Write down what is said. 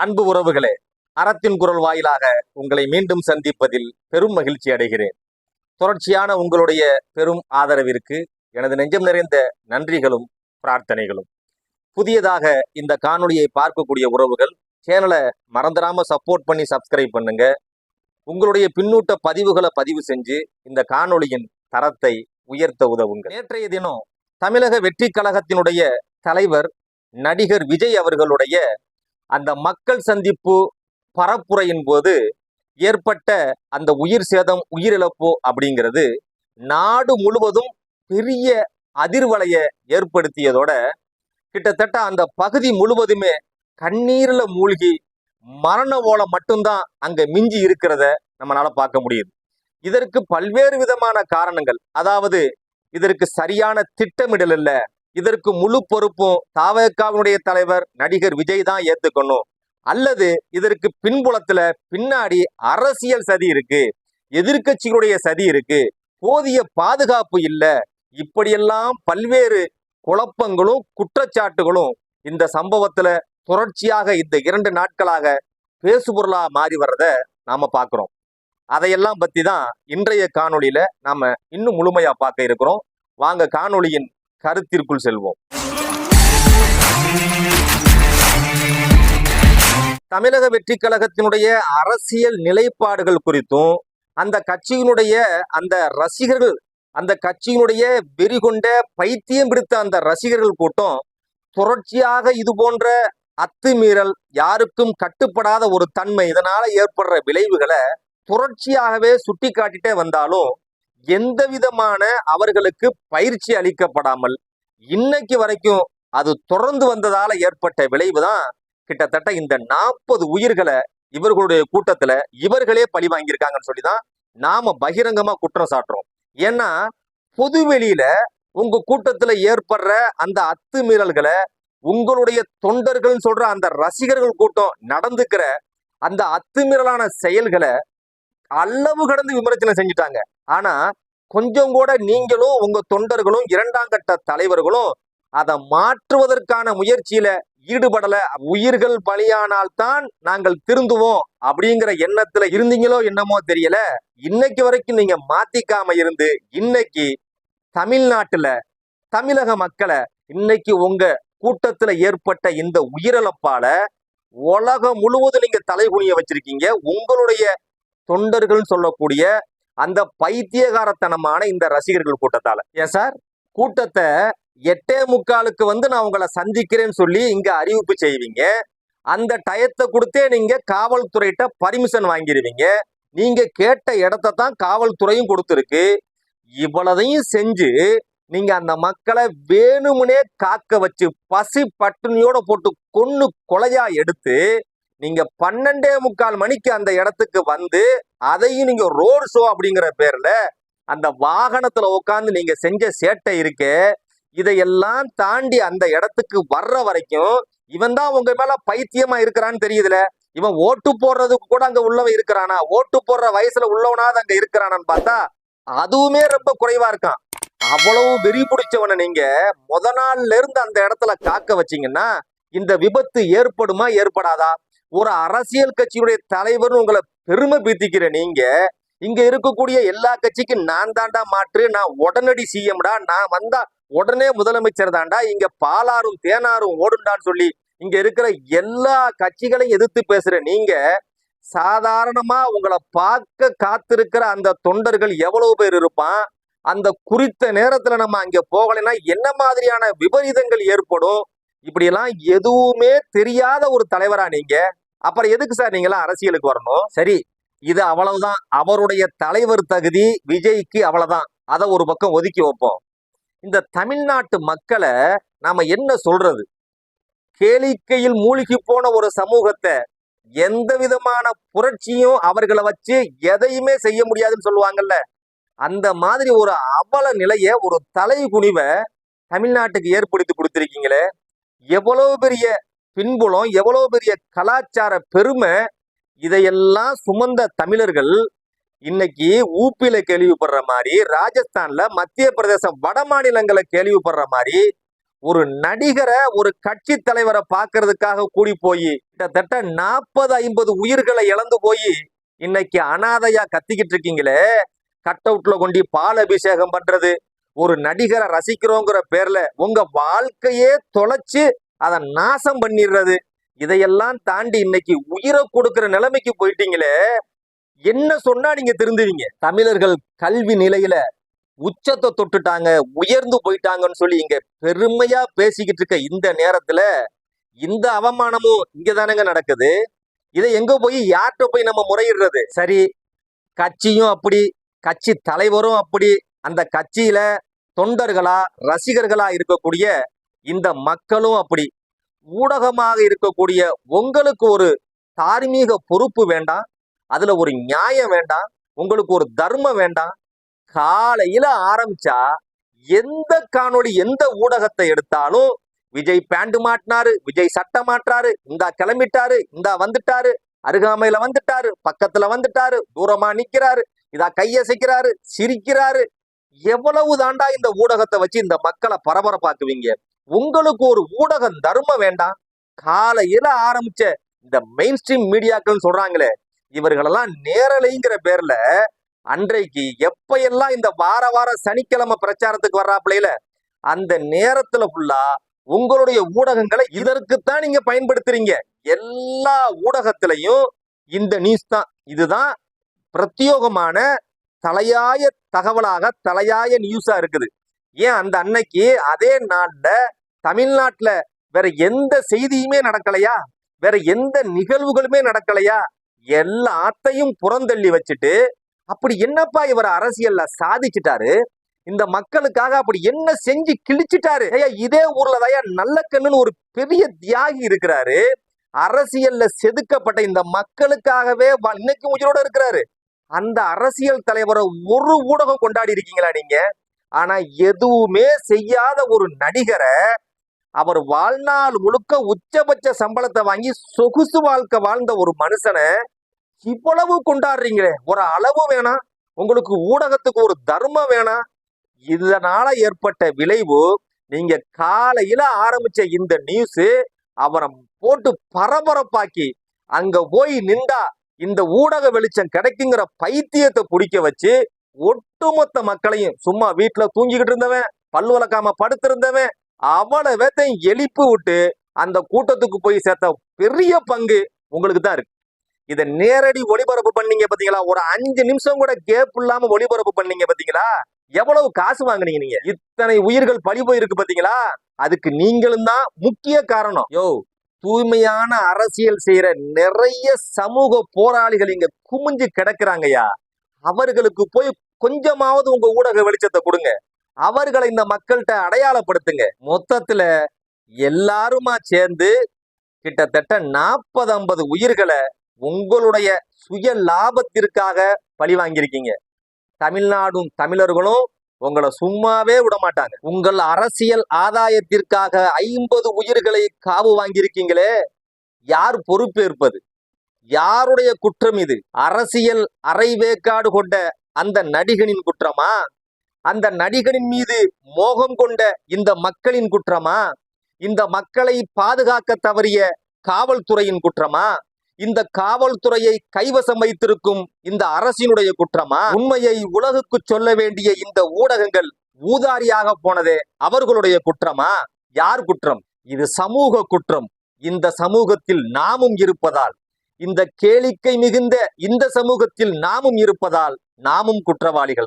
அன்பு உறவுகளே அறத்தின் குரல் வாயிலாக உங்களை மீண்டும் சந்திப்பதில் பெரும் மகிழ்ச்சி அடைகிறேன். தொடர்ச்சியான உங்களுடைய பெரும் ஆதரவிற்கு எனது நெஞ்சம் நிறைந்த நன்றிகளும் பிரார்த்தனைகளும். புதியதாக இந்த காணொளியை பார்க்கக்கூடிய உறவுகள் சேனலை மறந்துடாம சப்போர்ட் பண்ணி சப்ஸ்கிரைப் பண்ணுங்க. உங்களுடைய பின்னூட்ட பதிவுகளை பதிவு செஞ்சு இந்த காணொளியின் தரத்தை உயர்த்த உதவுங்க நேற்றைய தினம் தமிழக வெற்றி கழகத்தினுடைய தலைவர் நடிகர் விஜய் அவர்களுடைய அந்த மக்கள் சந்திப்பு பரப்புரையின் போது ஏற்பட்ட அந்த உயிர் சேதம் உயிரிழப்பு அப்படிங்கிறது நாடு முழுவதும் பெரிய அதிர்வலைய ஏற்படுத்தியதோட கிட்டத்தட்ட அந்த பகுதி முழுவதுமே கண்ணீர்ல மூழ்கி மரண ஓலம் மட்டும்தான் அங்க மிஞ்சி இருக்கிறத நம்மளால பார்க்க முடியுது. இதற்கு பல்வேறு விதமான காரணங்கள். அதாவது இதற்கு சரியான திட்டமிடல் இல்லை. இதற்கு முழு பொறுப்பும் தாவகாவினுடைய தலைவர் நடிகர் விஜய் தான் ஏத்துக்கணும். அல்லது இதற்கு பின்புலத்துல பின்னாடி அரசியல் சதி இருக்கு எதிர்கட்சிகளுடைய சதி இருக்கு போதிய பாதுகாப்பு இல்ல இப்படியெல்லாம் பல்வேறு குழப்பங்களும் குற்றச்சாட்டுகளும் இந்த சம்பவத்துல தொடர்ச்சியாக இந்த இரண்டு நாட்களாக பேசுபொருளா மாறி வர்றத நாம பார்க்கிறோம் அதையெல்லாம் பத்தி தான் இன்றைய காணொளியில நாம இன்னும் முழுமையா பார்க்க இருக்கிறோம். வாங்க காணொளியின் கருத்திற்குள் செல்வோம். தமிழக வெற்றி கழகத்தினுடைய அரசியல் நிலைப்பாடுகள் குறித்தும் அந்த கட்சியினுடைய அந்த ரசிகர்கள் அந்த கட்சியினுடைய வெறிகொண்ட பைத்தியம் பிடித்த அந்த ரசிகர்கள் கூட்டம் தொடர்ச்சியாக இது போன்ற அத்துமீறல் யாருக்கும் கட்டுப்படாத ஒரு தன்மை இதனால ஏற்படுற விளைவுகளை தொடர்ச்சியாகவே சுட்டி காட்டிட்டே வந்தாலும் எந்த விதமான அவர்களுக்கு பயிற்சி அளிக்கப்படாமல் இன்னைக்கு வரைக்கும் அது தொடர்ந்து வந்ததால ஏற்பட்ட விளைவு தான் கிட்டத்தட்ட இந்த நாற்பது உயிர்களை இவர்களுடைய கூட்டத்துல இவர்களே பழி வாங்கியிருக்காங்கன்னு சொல்லி தான் நாம பகிரங்கமா குற்றம் சாட்டுறோம். ஏன்னா பொது வெளியில உங்க கூட்டத்துல ஏற்படுற அந்த அத்துமீறல்களை உங்களுடைய தொண்டர்கள் சொல்ற அந்த ரசிகர்கள் கூட்டம் நடந்துக்கிற அந்த அத்துமீறலான செயல்களை அளவு கடந்து விமர்சனம் செஞ்சுட்டாங்க. ஆனா கொஞ்சம் கூட நீங்களும் உங்க தொண்டர்களும் இரண்டாம் கட்ட தலைவர்களும் அதை மாற்றுவதற்கான முயற்சியில ஈடுபடல. உயிர்கள் பலியானால்தான் நாங்கள் திருந்துவோம் அப்படிங்கிற எண்ணத்துல இருந்தீங்களோ என்னமோ தெரியல. இன்னைக்கு வரைக்கும் நீங்க மாத்திக்காம இருந்து இன்னைக்கு தமிழ்நாட்டுல தமிழக மக்களை இன்னைக்கு உங்க கூட்டத்துல ஏற்பட்ட இந்த உயிரிழப்பால உலகம் முழுவதும் நீங்க தலைகுனிய வச்சிருக்கீங்க. உங்களுடைய தொண்டர்கள் சொல்லக்கூடிய அந்த பைத்தியகாரத்தனமான இந்த ரசிகர்கள் கூட்டத்தால. ஏன் சார்? கூட்டத்தை எட்டே முக்காலுக்கு வந்து நான் உங்களை சந்திக்கிறேன்னு சொல்லி இங்க அறிவிப்பு செய்வீங்க. அந்த டயத்தை கொடுத்தே நீங்க காவல்துறையிட்ட பர்மிஷன் வாங்கிடுவீங்க நீங்க கேட்ட இடத்த தான் காவல்துறையும் கொடுத்துருக்கு. இவ்வளதையும் செஞ்சு நீங்க அந்த மக்களை வேணுமுனே காக்க வச்சு பசி பட்டினியோட போட்டு கொன்னு கொலையா எடுத்து நீங்க பன்னெண்டே முக்கால் மணிக்கு அந்த இடத்துக்கு வந்து அதையும் நீங்க ரோடு ஷோ அப்படிங்கிற பேர்ல அந்த வாகனத்துல உட்காந்து நீங்க செஞ்ச சேட்டை இருக்கே இதையெல்லாம் தாண்டி அந்த இடத்துக்கு வர்ற வரைக்கும் இவன் தான் உங்க மேல பைத்தியமா இருக்கிறான்னு தெரியுதுல? இவன் ஓட்டு போடுறதுக்கு கூட அங்க உள்ளவன் இருக்கிறானா? ஓட்டு போடுற வயசுல உள்ளவனாவது அங்க இருக்கிறானான்னு பார்த்தா அதுவுமே ரொம்ப குறைவா இருக்கான். அவ்வளவு வெறி பிடிச்சவனை நீங்க முத நாள்ல இருந்து அந்த இடத்துல காக்க வச்சீங்கன்னா இந்த விபத்து ஏற்படுமா ஏற்படாதா? ஒரு அரசியல் கட்சியுடைய தலைவர்னு உங்களை பெருமை பீத்திக்கிற நீங்க இங்க இருக்கக்கூடிய எல்லா கட்சிக்கும் நான் தாண்டா மாற்று நான் உடனடி சிஎம்டா நான் வந்தா உடனே முதலமைச்சர் தாண்டா இங்க பாலாரும் தேனாரும் ஓடுண்டான்னு சொல்லி இங்க இருக்கிற எல்லா கட்சிகளையும் எதிர்த்து பேசுற நீங்க சாதாரணமா உங்களை பார்க்க காத்திருக்கிற அந்த தொண்டர்கள் எவ்வளவு பேர் இருப்பான்? அந்த குறித்த நேரத்துல நம்ம அங்க போகலைன்னா என்ன மாதிரியான விபரீதங்கள் ஏற்படும்? இப்படியெல்லாம் எதுவுமே தெரியாத ஒரு தலைவரா நீங்க. அப்புறம் எதுக்கு சார் நீங்களாம் அரசியலுக்கு வரணும்? சரி இது அவ்வளவுதான். அவருடைய தலைவர் தகுதி விஜய்க்கு அவ்வளவுதான். அதை ஒரு பக்கம் ஒதுக்கி வைப்போம். இந்த தமிழ்நாட்டு மக்களை நாம என்ன சொல்றது? கேளிக்கையில் மூழ்கி போன ஒரு சமூகத்தை எந்த விதமான புரட்சியும் அவர்களை வச்சு எதையுமே செய்ய முடியாதுன்னு சொல்லுவாங்கல்ல. அந்த மாதிரி ஒரு அவல நிலைய ஒரு தலை குனிவை தமிழ்நாட்டுக்கு ஏற்படுத்தி கொடுத்திருக்கீங்களே. எவ்வளவு பெரிய பின்புலம் எவ்வளவு பெரிய கலாச்சார பெருமை இதையெல்லாம் சுமந்த தமிழர்கள் இன்னைக்கு ஊப்பியில கேள்விப்படுற மாதிரி ராஜஸ்தான்ல மத்திய பிரதேசம் வட மாநிலங்களை கேள்விப்படுற மாதிரி ஒரு நடிகரை ஒரு கட்சி தலைவரை பார்க்கறதுக்காக கூடி போய் கிட்டத்தட்ட நாற்பது ஐம்பது உயிர்களை இழந்து போய் இன்னைக்கு அனாதையா கத்திக்கிட்டு இருக்கீங்களே கட் அவுட்ல கொண்டு பால் அபிஷேகம் பண்றது ஒரு நடிகரை ரசிக்கிறோங்கிற பேர்ல உங்க வாழ்க்கையே தொலைச்சு அதை நாசம் பண்ணிடுறது. இதையெல்லாம் தாண்டி இன்னைக்கு உயிரை கொடுக்கிற நிலைமைக்கு போயிட்டீங்களே என்ன சொன்னா நீங்க திருந்துவீங்க? தமிழர்கள் கல்வி நிலையில உச்சத்தை தொட்டுட்டாங்க உயர்ந்து போயிட்டாங்கன்னு சொல்லி இங்க பெருமையா பேசிக்கிட்டு இருக்க இந்த நேரத்துல இந்த அவமானமும் இங்க தானங்க நடக்குது. இதை எங்க போய் யார்கிட்ட போய் நம்ம முறையிடுறது? சரி கட்சியும் அப்படி கட்சி தலைவரும் அப்படி அந்த கட்சியில தொண்டர்களா ரசிகர்களா இருக்கக்கூடிய இந்த மக்களும் அப்படி. ஊடகமாக இருக்கக்கூடிய உங்களுக்கு ஒரு தார்மீக பொறுப்பு வேண்டாம் அதுல ஒரு நியாயம் வேண்டாம் உங்களுக்கு ஒரு தர்மம் வேண்டாம். காலையில ஆரம்பிச்சா எந்த காணொளி எந்த ஊடகத்தை எடுத்தாலும் விஜய் பேண்ட் மாட்டினாரு விஜய் சட்டை மாற்றாரு இந்தா கிளம்பிட்டாரு இந்தா வந்துட்டாரு அருகாமையில வந்துட்டாரு பக்கத்துல வந்துட்டாரு தூரமா நிக்கிறாரு இதா கையசைக்கிறாரு சிரிக்கிறாரு எவ்வளவு தாண்டா இந்த ஊடகத்தை வச்சு இந்த மக்களை பரபரப்பாக்குவீங்க? உங்களுக்கு ஒரு ஊடகம் தர்மம் வேண்டாம் காலையில ஆரம்பிச்ச இந்த மெயின் ஸ்ட்ரீம் மீடியாக்கள் சொல்றாங்களே இவர்களெல்லாம் நேரலைங்கிற பேர்ல அன்றைக்கு எப்ப இந்த வார வார சனிக்கிழமை பிரச்சாரத்துக்கு வர்றாப்புலையில அந்த நேரத்துல ஃபுல்லா உங்களுடைய ஊடகங்களை இதற்குத்தான் நீங்க பயன்படுத்துறீங்க. எல்லா ஊடகத்திலையும் இந்த நியூஸ் தான். இதுதான் பிரத்யோகமான தலையாய தகவலாக தலையாய நியூஸா இருக்குது. ஏன் அந்த அன்னைக்கு அதே நாள்ல தமிழ்நாட்டுல வேற எந்த செய்தியுமே நடக்கலையா? வேற எந்த நிகழ்வுகளுமே நடக்கலையா? எல்லாத்தையும் புறந்தள்ளி வச்சுட்டு அப்படி என்னப்பா இவர் அரசியல்ல சாதிச்சிட்டாரு? இந்த மக்களுக்காக அப்படி என்ன செஞ்சு கிழிச்சிட்டாரு? ஐயா இதே ஊர்ல தான் நல்ல கண்ணுன்னு ஒரு பெரிய தியாகி இருக்கிறாரு. அரசியல்ல செதுக்கப்பட்ட இந்த மக்களுக்காகவே வா- இன்னைக்கு உயிரோட இருக்கிறாரு. அந்த அரசியல் தலைவரை ஒரு ஊடகம் கொண்டாடி இருக்கீங்களா நீங்க? ஆனா எதுவுமே செய்யாத ஒரு நடிகரை அவர் வாழ்நாள் முழுக்க உச்சபட்ச சம்பளத்தை வாங்கி சொகுசு வாழ்க்கை வாழ்ந்த ஒரு மனுஷனை இவ்வளவு கொண்டாடுறீங்களே. ஒரு அளவு வேணாம் உங்களுக்கு ஊடகத்துக்கு ஒரு தர்மம் வேணாம் இதனால ஏற்பட்ட விளைவு நீங்க காலையில ஆரம்பிச்ச இந்த நியூஸ் அவரை போட்டு பரபரப்பாக்கி அங்க போய் நின்றா இந்த ஊடக வெளிச்சம் கிடைக்குங்கிற பைத்தியத்தை பிடிக்க வச்சு ஒட்டுமொத்த மக்களையும் சும்மா வீட்டுல தூங்கிக்கிட்டு இருந்தவன் பல்லு படுத்திருந்தவன் அவ்வளவு வேத்தையும் எழுப்பி விட்டு அந்த கூட்டத்துக்கு போய் சேர்த்த பெரிய பங்கு உங்களுக்கு தான் இருக்கு. இதை நேரடி ஒளிபரப்பு பண்ணீங்க பாத்தீங்களா? ஒரு அஞ்சு நிமிஷம் கூட கேப் இல்லாம ஒளிபரப்பு பண்ணீங்க பாத்தீங்களா? எவ்வளவு காசு வாங்குனீங்க நீங்க? இத்தனை உயிர்கள் பழி போயிருக்கு பாத்தீங்களா? அதுக்கு நீங்களும் தான் முக்கிய காரணம். யோ தூய்மையான அரசியல் செய்யற நிறைய சமூக போராளிகள் இங்க குமிஞ்சு கிடக்குறாங்கய்யா. அவர்களுக்கு போய் கொஞ்சமாவது உங்க ஊடக வெளிச்சத்தை கொடுங்க. அவர்களை இந்த மக்கள்கிட்ட அடையாளப்படுத்துங்க. மொத்தத்துல எல்லாருமா சேர்ந்து கிட்டத்தட்ட நாற்பது ஐம்பது உயிர்களை உங்களுடைய சுய லாபத்திற்காக பழி வாங்கியிருக்கீங்க. தமிழ்நாடும் தமிழர்களும் உங்களை சும்மாவே விட மாட்டாங்க உங்கள் அரசியல் ஆதாயத்திற்காக ஐம்பது உயிர்களை காவு வாங்கியிருக்கீங்களே? யார் பொறுப்பேற்பது யாருடைய குற்றம் இது? அரசியல் அரைவேக்காடு கொண்ட அந்த நடிகனின் குற்றமா? அந்த நடிகனின் மீது மோகம் கொண்ட இந்த மக்களின் குற்றமா? இந்த மக்களை பாதுகாக்க தவறிய காவல்துறையின் குற்றமா? இந்த காவல்துறையை கைவசம் வைத்திருக்கும் இந்த அரசினுடைய குற்றமா? உண்மையை உலகுக்கு சொல்ல வேண்டிய இந்த ஊடகங்கள் ஊதாரியாக போனதே அவர்களுடைய குற்றமா? யார் குற்றம்? இது சமூக குற்றம். இந்த சமூகத்தில் நாமும் இருப்பதால். இந்த கேளிக்கை மிகுந்த இந்த சமூகத்தில் நாமும் இருப்பதால் நாமும் குற்றவாளிகள் தான்